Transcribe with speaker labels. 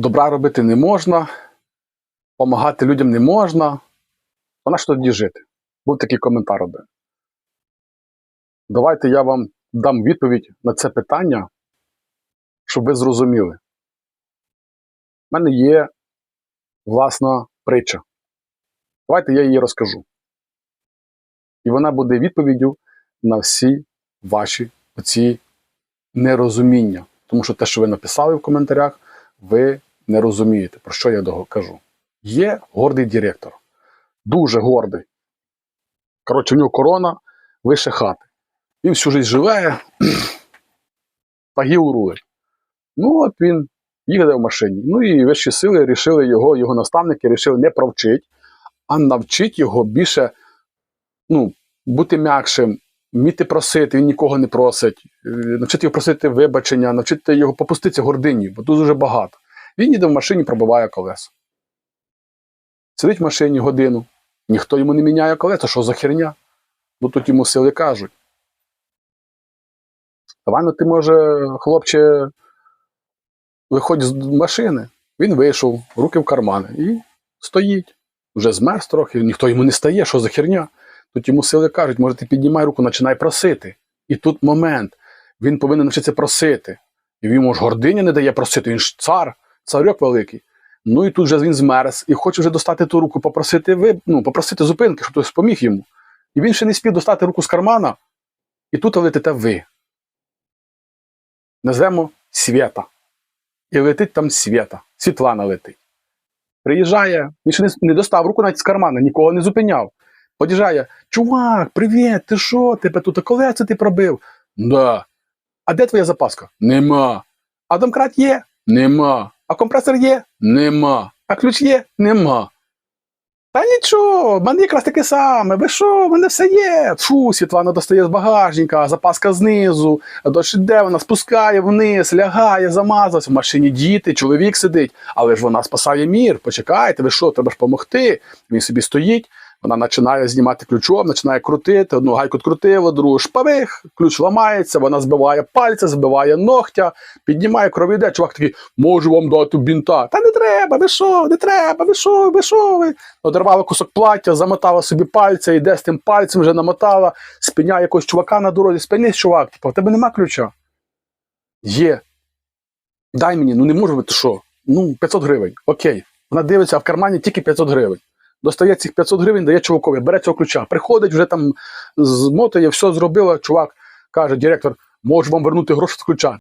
Speaker 1: добра робити не можна, допомагати людям не можна. Вона ж тоді жити? Був такий коментар один. Давайте я вам дам відповідь на це питання, щоб ви зрозуміли. У мене є власна притча. Давайте я її розкажу. І вона буде відповіддю на всі ваші оці нерозуміння. Тому що те, що ви написали в коментарях, ви не розумієте, про що я кажу. Є гордий директор. Дуже гордий. Коротше, в нього корона вище хати. Він всю життя живе, та рулить. Ну, от він їде в машині. Ну і вищі сили рішили його, його наставники рішили не провчити, а навчити його більше ну, бути м'якшим, вміти просити, він нікого не просить, е, навчити його просити вибачення, навчити його попуститися гордині, бо тут дуже багато. Він їде в машині, пробиває колеса. Сидить в машині годину, ніхто йому не міняє колеса, що за херня? Ну тут йому сили кажуть. Давай, ти, може, хлопче, виходь з машини. Він вийшов, руки в кармани і стоїть. Вже змерз трохи, ніхто йому не стає, що за херня. Тут йому сили кажуть, може, ти піднімай руку, починай просити. І тут момент. Він повинен навчитися просити. І йому ж гординя не дає просити, він ж цар, царьок великий. Ну і тут же він змерз і хоче вже достати ту руку, попросити ви, ну, попросити зупинки, щоб хтось поміг йому. І він ще не спів достати руку з кармана, і тут летите ви. Назвемо Свята. І летить там Свята. Світлана летить. Приїжджає, він ще не, достав руку навіть з кармана, нікого не зупиняв. Під'їжджає, чувак, привіт, ти що? Тебе тут колеса ти пробив? Да. А де твоя запаска? Нема. А домкрат є? Нема. А компресор є? Нема. А ключ є? Нема. Та нічого, в мене якраз таке саме. Ви що, в мене все є. Фу, Світлана достає з багажника, запаска знизу, дощ іде, вона спускає вниз, лягає, замазалась. В машині діти, чоловік сидить, але ж вона спасає мір. Почекайте, ви що, треба ж допомогти. Він собі стоїть, вона починає знімати ключом, починає крутити, одну гайку відкрутила, другу шпавих, ключ ламається, вона збиває пальця, збиває ногтя, піднімає кров іде. Чувак такий, можу вам дати бінта. Та не треба, ви що, не треба, ви що, ви що ви? Одервала кусок плаття, замотала собі пальця, йде з тим пальцем, вже намотала, спиняє якогось чувака на дорозі, спинись, чувак, типу, в тебе нема ключа. Є. Дай мені, ну не можу, ти що? Ну, 500 гривень. Окей. Вона дивиться, а в кармані тільки 500 гривень. Достає цих 500 гривень, дає чувакові, бере цього ключа. Приходить, вже там змотує, все зробила. Чувак каже, директор, можу вам вернути гроші з ключа.